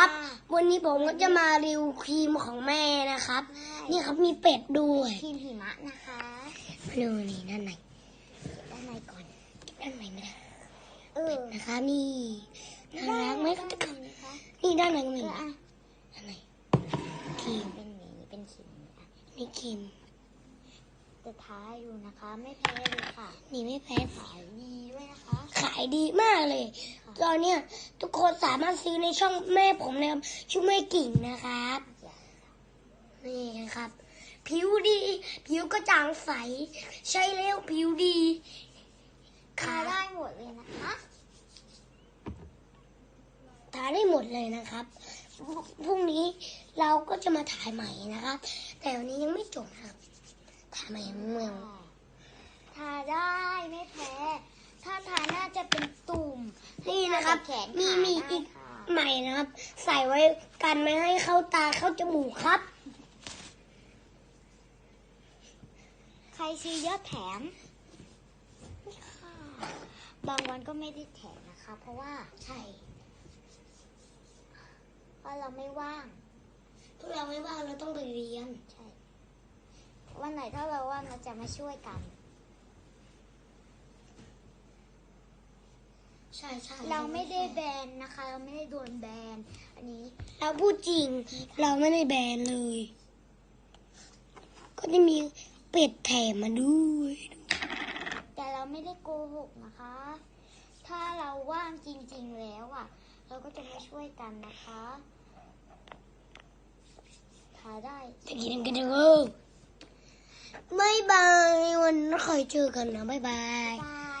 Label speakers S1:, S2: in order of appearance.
S1: ครับวันนี้ผมก็จะมารีวิวครีมของแม่นะครับ นี่ครับมีเป็ดด้วย
S2: ครีมหิมะนะคะ
S1: มาดูนี่ด้านใน
S2: ด้านในก่อน
S1: ด้านในไม่ได้
S2: เออ
S1: นะคะนี่น่ารักไหมครับ
S2: ด้านในนะคะ
S1: นี่ด้านในก็
S2: เอ
S1: มี
S2: ออะ
S1: ด้านในครีม
S2: เป็นหมีเป็นขิมอะ
S1: นี่ครีม
S2: จะท้ายอยู่นะคะ ไม่แพ้เลยค่ะ
S1: นี่ไม่แพ้
S2: ขายดีด้วยนะคะ
S1: ขายดีมากเลย ตอนเนี้ยทุกคนสามารถซื้อในช่องแม่ผมนะครับชื่อแม่กิ่งนะครับนี่นะครับ ผิวดี ผิวกระจ่างใส ใช้แล้วผิวดี
S2: ทาได้หมดเลยนะคะ
S1: ทาได้หมดเลยนะครับพรุ่งนี้เราก็จะมาถ่ายใหม่นะครับ แต่วันนี้ยังไม่จบนะครับถ่ายใหม่เมือง
S2: ทาได้ไม่แพ้ ถ้าทาน่าจะเป็นตุ่ม
S1: นี่นะครับ
S2: แขน
S1: มี
S2: ขา
S1: มี
S2: ได้
S1: อีก
S2: ค่ะ
S1: ใหม่นะครับ ใส่ไว้กันไม่ให้เข้าตาเข้าจมูกครับ
S2: ใครซื้อเยอะแถมค่ะบางวันก็ไม่ได้แถมนะคะ เพราะว่า
S1: ใช่
S2: เพราะเราไม่ว่าง
S1: พวกเราไม่ว่างเราต้องไปเรียน
S2: ใช่วันไหนถ้าเราว่างเราจะมาช่วยกัน
S1: ใช่ใช่
S2: เราไม่ได้แบนนะคะ เราไม่ได้โดนแบน อันนี้
S1: เราพูดจริง เราไม่ได้แบนเลย ก็จะมีเป็ดแถมมาด้วย
S2: แต่เราไม่ได้โกหกนะคะ ถ้าเราว่างจริง ๆแล้วอะ เราก็จะมาช่วยกันนะคะทาได้
S1: จะกินกันเถอะบายบายวันนี้เคยเจอกันนะบายบาย
S2: บาย